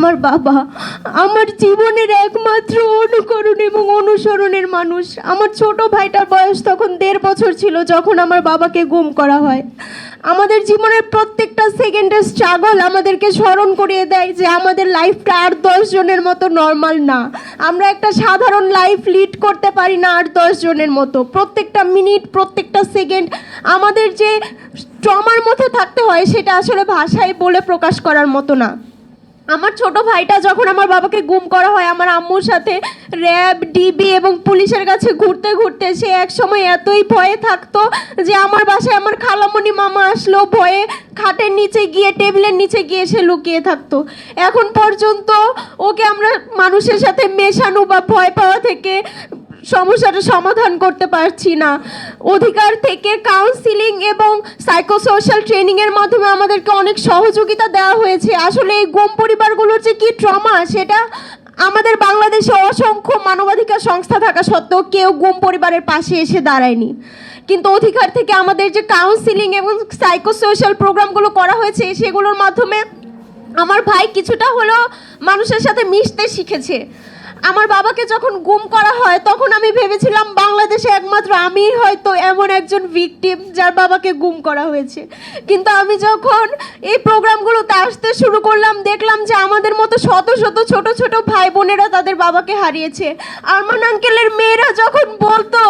আমার বাবা আমার জীবনের একমাত্র অনুকরণ এবং অনুসরণের মানুষ। আমার ছোট ভাইটার বয়স তখন দেড় বছর ছিল যখন আমার বাবাকে গুম করা হয়। আমাদের জীবনের প্রত্যেকটা সেকেন্ডের স্ট্রাগল আমাদেরকে স্মরণ করিয়ে দেয় যে আমাদের লাইফটা আর দশ জনের মতো নর্মাল না। আমরা একটা সাধারণ লাইফ লিড করতে পারি না আর দশ জনের মতো। প্রত্যেকটা মিনিট প্রত্যেকটা সেকেন্ড আমাদের যে ট্রমার মধ্যে থাকতে হয় সেটা আসলে ভাষায় বলে প্রকাশ করার মতো না। আমার ছোট ভাইটা যখন আমার বাবাকে গুম করা হয়, আমার আম্মুর সাথে র্যাব, ডিবি এবং পুলিশের কাছে ঘুরতে ঘুরতে সে এক সময় এতই ভয়ে থাকতো যে আমার বাসায় আমার খালামণি মামা আসলো, ভয়ে খাটের নিচে গিয়ে, টেবিলের নিচে গিয়ে সে লুকিয়ে থাকতো। এখন পর্যন্ত ওকে আমরা মানুষের সাথে মেশানো বা ভয় পাওয়া থেকে সমস্যাটা সমাধান করতে পারছি না। অধিকার থেকে কাউন্সিলিং এবং সাইকোসোশ্যাল ট্রেনিংয়ের মাধ্যমে আমাদেরকে অনেক সহযোগিতা দেওয়া হয়েছে। আসলে এই গুম পরিবারগুলোর যে কী ট্রমা সেটা আমাদের বাংলাদেশে অসংখ্য মানবাধিকার সংস্থা থাকা সত্ত্বেও কেউ গুম পরিবারের পাশে এসে দাঁড়ায়নি। কিন্তু অধিকার থেকে আমাদের যে কাউন্সিলিং এবং সাইকোসোশ্যাল প্রোগ্রামগুলো করা হয়েছে, সেগুলোর মাধ্যমে আমার ভাই কিছুটা হলেও মানুষের সাথে মিশতে শিখেছে। আমার বাবাকে যখন গুম করা হয়, তখন আমি ভেবেছিলাম বাংলাদেশে একমাত্র আমি হয়তো এমন একজন ভিকটিম যার বাবাকে গুম করা হয়েছে। কিন্তু আমি যখন এই প্রোগ্রামগুলোতে আসতে শুরু করলাম, দেখলাম যে আমাদের মতো শত শত ছোট ছোট ভাই বোনেরা তাদের বাবাকে হারিয়েছে। আরমান আঙ্কেলের মেয়েরা যখন বলতো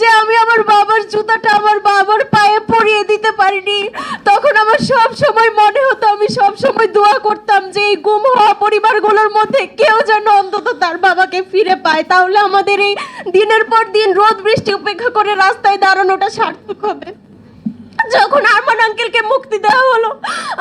যে আমি আমার বাবার জুতাটা আমার বাবার পায়ে পরিয়ে দিতে পারিনি, তখন আমার সব সময় মনে হতো, আমি সব সময় দোয়া করতাম যে এই গুম হওয়া পরিবারগুলোর মধ্যে কেউ যেন অন্তত তার বাবাকে ফিরে পায়, তাহলে আমাদের এই দিনের পর দিন রোদ, বৃষ্টি উপেক্ষা করে রাস্তায় দাঁড়ানোটা সার্থক হবে। যখন আরমান আঙ্কেলকে মুক্তি দেওয়া হলো,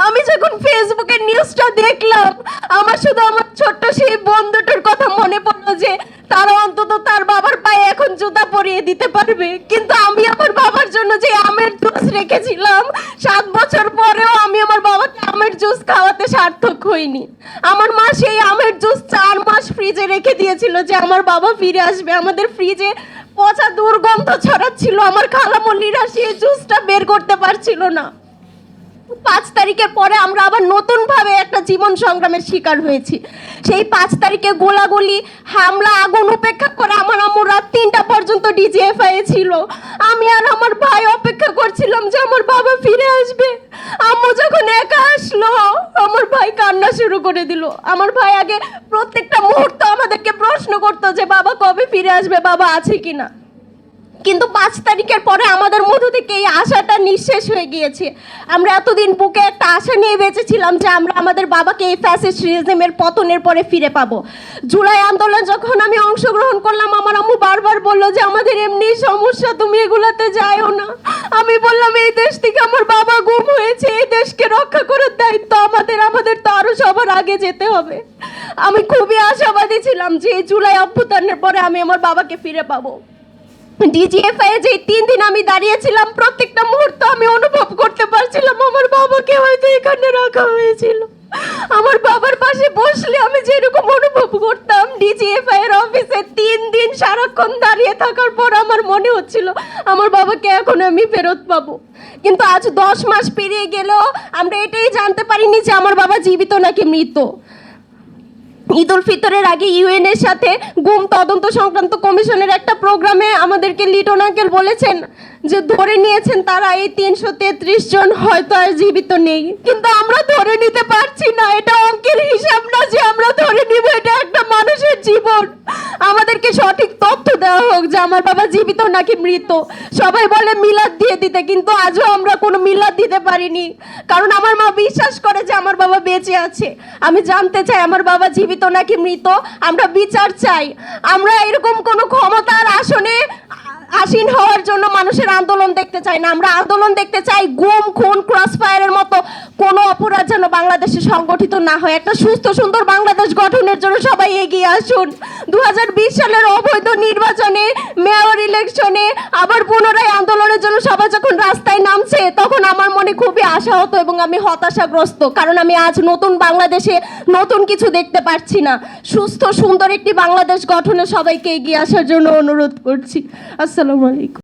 আমি যখন ফেসবুকের নিউজটা দেখলাম, আমার শুধু আমার ছোট্ট সেই বন্ধুটার কথা মনে পড়ল যে, তারা অন্তত তার বাবার পায়ে এখন জুতা পরিয়ে দিতে পারবে। কিন্তু আমি আমার বাবার জন্য যে আমের জুস রেখেছিলাম, সাত বছর পরেও আমি আমার বাবাকে আমের জুস খাওয়াতে সার্থক হইনি। আমার মা সেই আমের জুস চার মাস ফ্রিজে রেখে দিয়েছিল যে আমার বাবা ফিরে আসবে। আমাদের ফ্রিজে পচা দুর্গন্ধ ছড়াচ্ছিল। আমার খালামল্লিরা সেই জুসটা বের করতে পারছিল না। পাঁচ তারিখের পরে আমরা আবার নতুনভাবে একটা জীবন সংগ্রামের শিকার হয়েছি। সেই পাঁচ তারিখে গোলাগুলি, হামলা, আগুন উপেক্ষা করে আমার আম্মু তিনটা পর্যন্ত ডিজিএফআই ছিল। আমি আর আমার ভাই অপেক্ষা করছিলাম যে আমার বাবা ফিরে আসবে। আম্মু যখন একা আসলো, আমার ভাই কান্না শুরু করে দিল। আমার ভাই আগে প্রত্যেকটা মুহূর্ত আমাদেরকে প্রশ্ন করতো যে, বাবা কবে ফিরে আসবে? বাবা আছে কিনা? কিন্তু পাঁচ তারিখের পরে আমাদের মধ্য থেকে এই আশাটা নিঃশেষ হয়ে গিয়েছে। আমরা এতদিন বুকে একটা আশা নিয়ে বেঁচেছিলাম যে আমরা আমাদের বাবাকে এই ফ্যাসিস্ট রিজমের পতনের পরে ফিরে পাবো। জুলাই আন্দোলন যখন আমি অংশগ্রহণ করলাম, আমার আম্মু বারবার বলল যে, আমাদের এমনি সমস্যা, তুমি এগুলাতে যাইও না। আমি বললাম, এই দেশ থেকে আমার বাবা গুম হয়েছে, এই দেশকে রক্ষা করার দায়িত্ব আমাদের আমাদের তো আরও সবার আগে যেতে হবে। আমি খুবই আশাবাদী ছিলাম যে এই জুলাই অভ্যুত্থানের পরে আমি আমার বাবাকে ফিরে পাবো। ডিজিএফআই যে তিন দিন আমি দাঁড়িয়েছিলাম, প্রত্যেকটা মুহূর্ত আমি অনুভব করতে পারছিলাম। আমার বাবাকে হয়তো এখানে রাখা হয়েছিল। আমার বাবার পাশে বসলে আমি যেরকম অনুভব করতাম ডিজিএফআই এর অফিসে তিন দিন সারাক্ষণ দাঁড়িয়ে থাকার পর আমার মনে হচ্ছিল, আমার বাবাকে এখন আমি ফেরত পাবো। কিন্তু আজ দশ মাস পেরিয়ে গেলেও আমরা এটাই জানতে পারিনি যে আমার বাবা জীবিত নাকি মৃত। ঈদ উল ফিতরের আগে ইউএন এর সাথে গুম তদন্ত সংক্রান্ত কমিশনের একটা প্রোগ্রামে আমাদেরকে লিটন আঙ্কেল বলেছেন যে ধরে নিয়েছেন তারা এই তিনশো তেত্রিশ জন হয়তো আর জীবিত নেই। কিন্তু আমরা ধরে নিতে পারছি না, এটা অঙ্কের হিসাব না যে আমরা ধরে নিব, এটা জীবন। আমাদেরকে সঠিক তথ্য দেওয়া হোক যে আমার বাবা জীবিত নাকি মৃত। সবাই বলে মিলাদ দিয়ে দিতে, কিন্তু আজও আমরা কোনো মিলাদ দিতে পারিনি। কারণ আমার মা বিশ্বাস করে যে আমার বাবা বেঁচে আছে। আমি জানতে চাই আমার বাবা জীবিত নাকি মৃত, আমরা বিচার চাই। আমরা এরকম কোনো ক্ষমতার আসনে আসীন হওয়ার জন্য মানুষের আন্দোলন দেখতে চাই না। আমরা আন্দোলন দেখতে চাই গুম, খুন ক্রস ফায়ারের মতো কোনো অপরাধ যেন বাংলাদেশে সংগঠিত না হয়। একটা সুস্থ, সুন্দর বাংলাদেশ গঠনের জন্য সবাই এগিয়ে আসুন। দু হাজার বিশ সালের অবৈধ নির্বাচনে ইলেকশনে আবার পুনরায় আন্দোলনের জন্য সবাই যখন রাস্তায় নামছে, তখন আমার মনে খুবই আশা হতো এবং আমি হতাশাগ্রস্ত, কারণ আমি আজ নতুন বাংলাদেশে নতুন কিছু দেখতে পাচ্ছি না। সুস্থ, সুন্দর একটি বাংলাদেশ গঠনে সবাইকে এগিয়ে আসার জন্য অনুরোধ করছি। আসসালামু আলাইকুম।